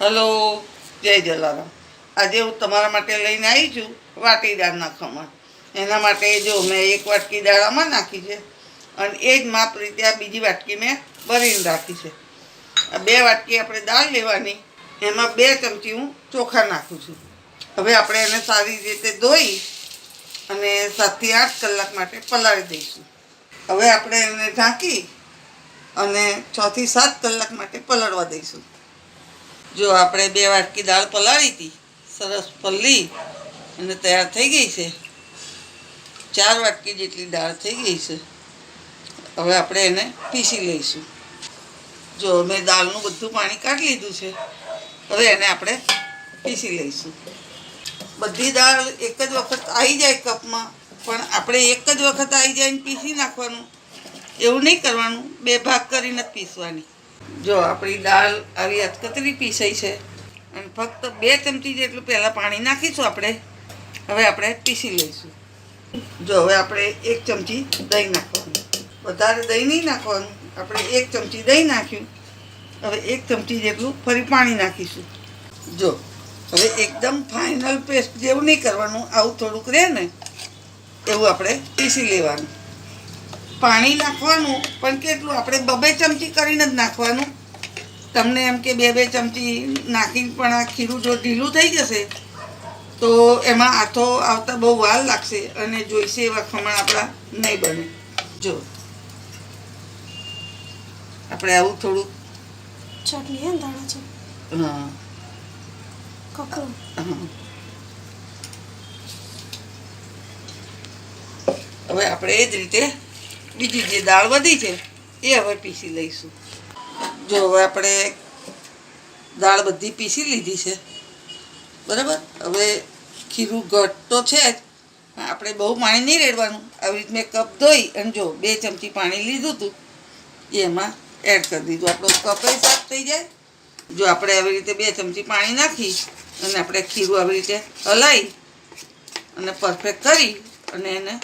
Hello, જય જલારામ. આજે હું તમારા માટે લઈને આવી છું વાટી દાળના ખમણ એના માટે જો મેં એક વાટકી દાળ આમાં નાખી છે. અને એ જ માપ રીતે આ બીજી વાટકી મેં ભરીને રાખી છે. આ બે વાટકી આપણે દાળ લેવાની, એમાં બે ચમચી હું ચોખા નાખું છું. હવે આપણે એને સારી રીતે ધોઈ અને સાતથી આઠ કલાક માટે પલાળી દઈશું. હવે આપણે એને ઢાંકી અને છથી સાત કલાક માટે પલાળવા દઈશું. જો આપણે બે વાટકી દાળ પલાળી હતી, સરસ પલ્લી અને તૈયાર થઈ ગઈ છે. ચાર વાટકી જેટલી દાળ થઈ ગઈ છે. હવે આપણે એને પીસી લઈશું. જો મેં દાળનું બધું પાણી કાઢી લીધું છે, હવે એને આપણે પીસી લઈશું. બધી દાળ એક જ વખત આવી જાય કપમાં, પણ આપણે એક જ વખત આવી જાય પીસી નાખવાનું. એવું નહીં કરવાનું, બે ભાગ કરીને પીસવાની. જો, આપણી દાળ આવી અતકતરી પીસાઈ છે. અને ફક્ત બે ચમચી જેટલું પહેલાં પાણી નાખીશું આપણે. હવે આપણે પીસી લઈશું. જો, હવે આપણે એક ચમચી દહીં નાખવાનું. વધારે દહીં નહીં નાખવાનું. આપણે એક ચમચી દહીં નાખ્યું. હવે એક ચમચી જેટલું ફરી પાણી નાખીશું. જો, હવે એકદમ ફાઇનલ પેસ્ટ જેવું નહીં કરવાનું. આવું થોડુંક રહે ને, એવું આપણે પીસી લેવાનું. પાણી નાખવાનું પણ કેટલું? આપણે બબે ચમચી કરીને જ નાખવાનું. તમને એમ કે બે બે ચમચી નાખીને પણ આ ખીરું જો ઢીલું થઈ જશે તો એમાં આથો આવતા બહુ વાર લાગશે અને જોઈશે એવા ખમણ આપણા નહીં બને. જો. આપણે આવું થોડુંક. ચટણી હે દાણા છે હા. કકરું. હવે આપણે એ જ રીતે બીજી જે દાળ વધી છે, એ હવે પીસી લઈશું. જો હવે આપણે દાળ બધી પીસી લીધી છે, બરાબર? હવે ખીરું ઘટ તો છે જ આપણે બહુ પાણી નહીં રેડવાનું. આવી રીતે મેં કપ ધોઈ અને જો બે ચમચી પાણી લીધું હતું, એમાં એડ કરી દીધું. આપણો કપ સાફ થઈ જાય. જો આપણે આવી રીતે બે ચમચી પાણી નાખી અને આપણે ખીરું આવી રીતે હલાવી અને પરફેક્ટ કરી અને એને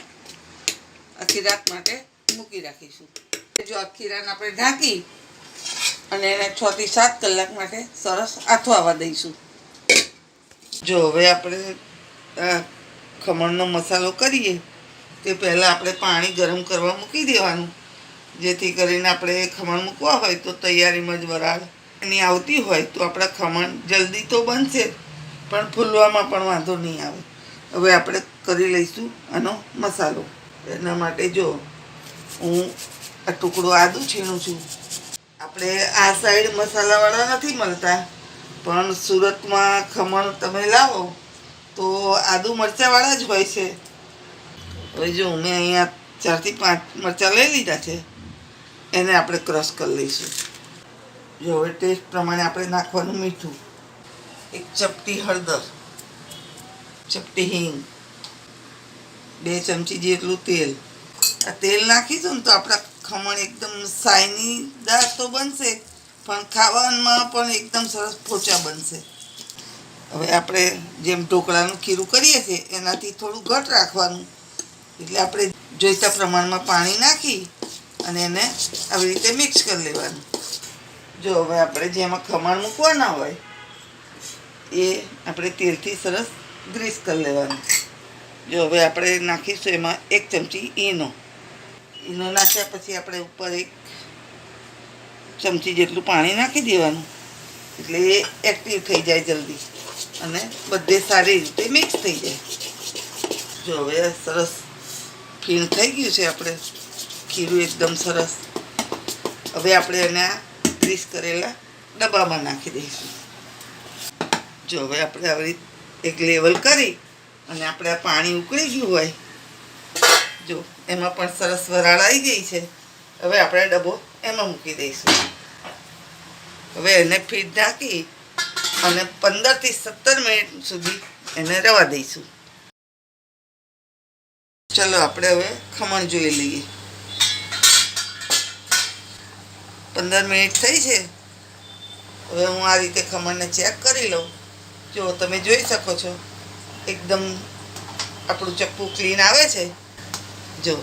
આખી રાત માટે મૂકી રાખીશું. જો આખી ખીરાને આપણે ઢાંકી અને એને છ થી સાત કલાક માટે સરસ આથવાવા દઈશું. જો હવે આપણે ખમણનો મસાલો કરીએ, તે પહેલાં આપણે પાણી ગરમ કરવા મૂકી દેવાનું. જેથી કરીને આપણે ખમણ મૂકવા હોય તો તૈયારીમાં જ વરાળ એની આવતી હોય તો આપણા ખમણ જલ્દી તો બનશે, પણ ફૂલવામાં પણ વાંધો નહીં આવે. હવે આપણે કરી લઈશું આનો મસાલો. એના માટે જો હું આ ટુકડો આદુ છીણું છું. આપણે આ સાઈડ મસાલાવાળા નથી મળતા, પણ સુરતમાં ખમણ તમે લાવો, તો આદુ મરચાંવાળા જ હોય છે. હવે જો મેં અહીંયા ચારથી પાંચ મરચાં લઈ લીધા છે, એને આપણે ક્રશ કરી લઈશું. જો હવે ટેસ્ટ પ્રમાણે આપણે નાખવાનું મીઠું. એક ચપટી હળદર, ચપટી હિંગ, બે ચમચી જેટલું તેલ આ તેલ નાખીશું ને તો આપણા ખમણ એકદમ સાયનીદાર તો બનશે, પણ ખાવામાં પણ એકદમ સરસ પોચા બનશે. હવે આપણે જેમ ઢોકળાનું ખીરું કરીએ છીએ, એનાથી થોડું ઘટ રાખવાનું. એટલે આપણે જોઈતા પ્રમાણમાં પાણી નાખી અને એને આવી રીતે મિક્સ કરી લેવાનું. જો હવે આપણે જેમાં ખમણ મૂકવાના હોય, એ આપણે તેલથી સરસ ગ્રીસ કરી લેવાનું. જો હવે આપણે નાખીશું એમાં એક ચમચી ઈનો. ઈનો નાખ્યા પછી આપણે ઉપર એક ચમચી જેટલું પાણી નાખી દેવાનું. એટલે એ એક્ટિવ થઈ જાય જલ્દી. અને બધે સારી રીતે મિક્સ થઈ જાય. જો હવે સરસ ફીણ થઈ ગયું છે આપણે. ખીરું એકદમ સરસ. હવે આપણે એને ગ્રીસ કરેલા ડબ્બામાં નાખી દઈશું. જો હવે આપણે આવી એક લેવલ કરી અને આપણે આ પાણી ઉકળી ગયું હોય જો, એમાં પણ સરસ વરાળ આવી ગઈ છે. હવે આપણે ડબ્બો એમાં મૂકી દઈશું. હવે એને ફીટ ઢાંકી અને પંદરથી સત્તર મિનિટ સુધી એને રવા દઈશું. ચલો, આપણે હવે ખમણ જોઈ લઈએ. પંદર મિનિટ થઈ છે. હવે હું આ રીતે ખમણને ચેક કરી લઉં. જો, તમે જોઈ શકો છો, એકદમ આપણું ચપ્પુ ક્લીન આવે છે. જો,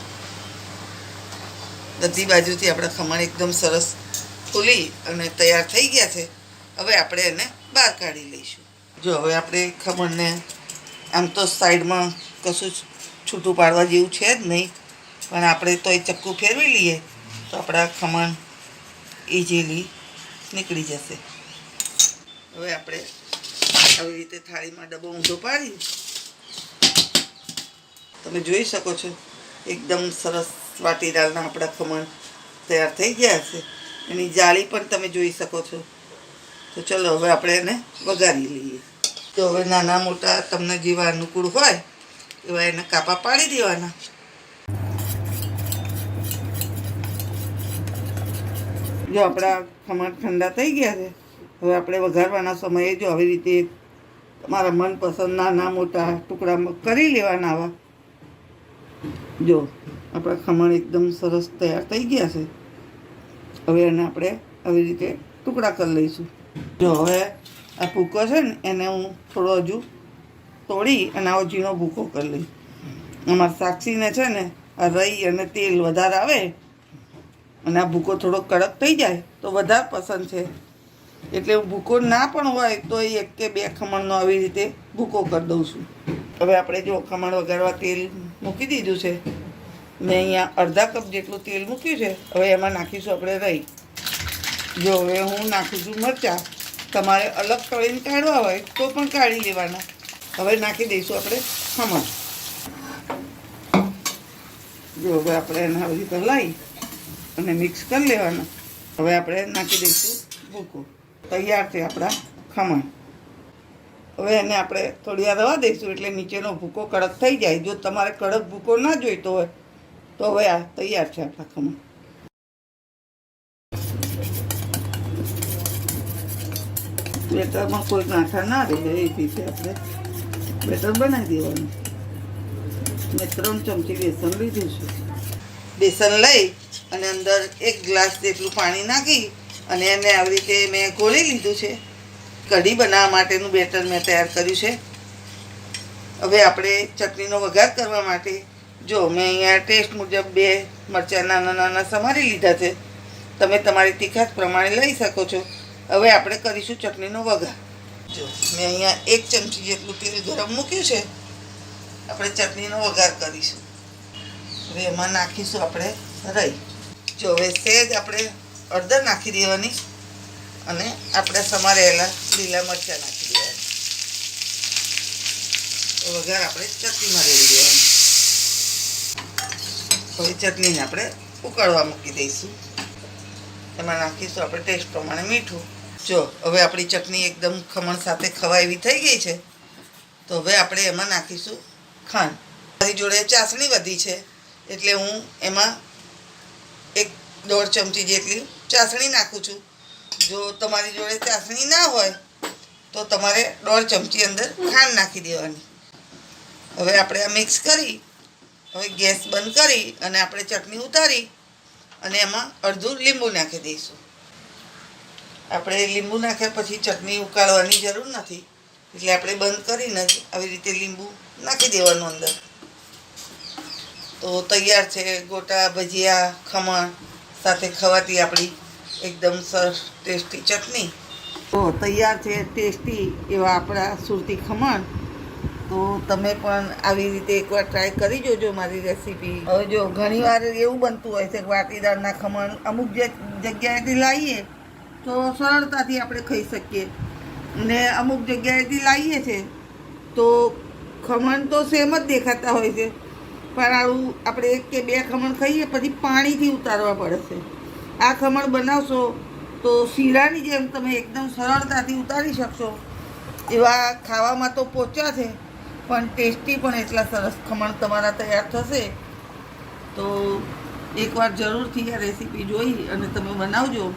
બધી બાજુથી આપણા ખમણ એકદમ સરસ ફૂલી અને તૈયાર થઈ ગયા છે. હવે આપણે એને બહાર કાઢી લઈશું. જો, હવે આપણે ખમણને આમ તો સાઈડમાં કશું છૂટું પાડવા જેવું છે જ નહીં, પણ આપણે તો એ ચક્કું ફેરવી લઈએ, તો આપણા ખમણ ઇઝીલી નીકળી જશે. હવે આપણે આવી રીતે થાળીમાં ડબ્બો ઊંધો પાડી. તમે જોઈ શકો છો. એકદમ સરસ વાટી દાળના આપણા ખમણ તૈયાર થઈ ગયા છે. એની જાળી પણ તમે જોઈ શકો છો. તો ચલો હવે આપણે એને વઘારી લઈએ. તો હવે નાના મોટા તમને જેવા અનુકૂળ હોય, એવા એને કાપા પાડી દેવાના. જો આપણા ખમણ ઠંડા થઈ ગયા છે, હવે આપણે વઘારવાના સમયે જો આવી રીતે તમારા મનપસંદ નાના મોટા ટુકડા કરી લેવાના આવા જો, આપણા ખમણ એકદમ સરસ તૈયાર થઈ ગયા છે. હવે એને આપણે આવી રીતે ટુકડા કરી લઈશું. જો, હવે આ ભૂકો છે ને, એને હું થોડો હજુ તોડી અને આવો ઝીણો ભૂકો કરી લઈશ. અમારા સાક્ષીને છે ને, આ રઈ અને તેલ વધારે આવે અને આ ભૂકો થોડો કડક થઈ જાય, તો વધારે પસંદ છે. એટલે ભૂકો ના પણ હોય તો એ એક કે બે ખમણનો આવી રીતે ભૂકો કરી દઉં છું. હવે આપણે જો ખમણ વગાડવા તેલ મૂકી દીધું છે. મેં અહીંયા અડધા કપ જેટલું તેલ મૂક્યું છે. હવે એમાં નાખીશું આપણે રહી. જો હવે હું નાખું છું મરચાં, તમારે અલગ તળીને કાઢવા હોય તો પણ કાઢી લેવાના. હવે નાખી દઈશું આપણે ખમણ. જો હવે આપણે એના આવી રીતે લાવી અને મિક્સ કરી લેવાના. હવે આપણે નાખી દઈશું ભૂકું. તૈયાર છે આપણા ખમણ. હવે એને આપણે થોડી વાર રવા દઈશું, એટલે નીચેનો ભૂકો કડક થઈ જાય. જો તમારે કડક ભૂકો ના જોઈતો હોય, તો હવે આ તૈયાર છે આપણા ખમણ. બેટરમાં કોઈ ગાંઠા ના રહે એ રીતે આપણે બેટર બનાવી દેવાનું. મેં ત્રણ ચમચી બેસન લીધું છે બેસન લઈ અને અંદર એક ગ્લાસ જેટલું પાણી નાખી અને એને આવી રીતે મેં ઘોળી લીધું છે. કઢી બનાવવા માટેનું બેટર મેં તૈયાર કર્યું છે. હવે આપણે ચટણીનો વઘાર કરવા માટે, જો મેં અહીંયા ટેસ્ટ મુજબ બે મરચાં નાના નાના સમારી લીધા છે. તમે તમારી તીખાશ પ્રમાણે લઈ શકો છો. હવે આપણે કરીશું ચટણીનો વઘાર. જો, મેં અહીંયા એક ચમચી જેટલું તેલ ગરમ મૂક્યું છે. આપણે ચટણીનો વઘાર કરીશું. હવે એમાં નાખીશું આપણે રહી જો, હવે સહેજ આપણે અડધા નાખી દેવાની. અને આપણે સમારેલા લીલા મરચાં નાખી દેવાના. તો વઘાર આપણે ચટણીમાં રેડી દેવાની. હવે ચટણીને આપણે ઉકળવા મૂકી દઈશું. એમાં નાખીશું આપણે ટેસ્ટ પ્રમાણે મીઠું. જો, હવે આપણી ચટણી એકદમ ખમણ સાથે ખવાય એવી થઈ ગઈ છે. તો હવે આપણે એમાં નાખીશું ખાંડ. મારી જોડે ચાસણી વધી છે, એટલે હું એમાં એક દોઢ ચમચી જેટલી ચાસણી નાખું છું. જો તમારી જોડે ચાસણી ના હોય, તો તમારે દોઢ ચમચી અંદર ખાંડ નાખી દેવાની. હવે આપણે આ મિક્સ કરી, હવે ગેસ બંધ કરી અને આપણે ચટણી ઉતારી અને એમાં અડધું લીંબુ નાખી દઈશું. આપણે લીંબુ નાખ્યા પછી ચટણી ઉકાળવાની જરૂર નથી, એટલે આપણે બંધ કરીને જ આવી રીતે લીંબુ નાખી દેવાનું અંદર. તો તૈયાર છે ગોટા, ભજીયા, ખમણ સાથે ખવાતી આપણી એકદમ સરસ, ટેસ્ટી ચટણી. તો તૈયાર છે ટેસ્ટી એવા આપણા સુરતી ખમણ. તો તમે પણ આવી રીતે એકવાર ટ્રાય કરી જોજો મારી રેસીપી હવે જો ઘણીવાર એવું બનતું હોય છે કે વાટીદારના ખમણ અમુક જે- જગ્યાએથી લાવીએ, તો સરળતાથી આપણે ખાઈ શકીએ. ને અમુક જગ્યાએથી લાવીએ છે, તો ખમણ તો સેમ જ દેખાતા હોય છે. પણ આવું આપણે એક કે બે ખમણ ખાઈએ, પછી પાણીથી ઉતારવા પડે છે. આ ખમણ બનાવશો તો શીરાની જેમ તમે એકદમ સરળતાથી ઉતારી શકશો. એવા ખાવામાં તો પોચા છે, પણ ટેસ્ટી પણ એટલા સરસ ખમણ તમારા તૈયાર થશે. તો એકવાર જરૂરથી આ રેસીપી જોઈ અને તમે બનાવજો.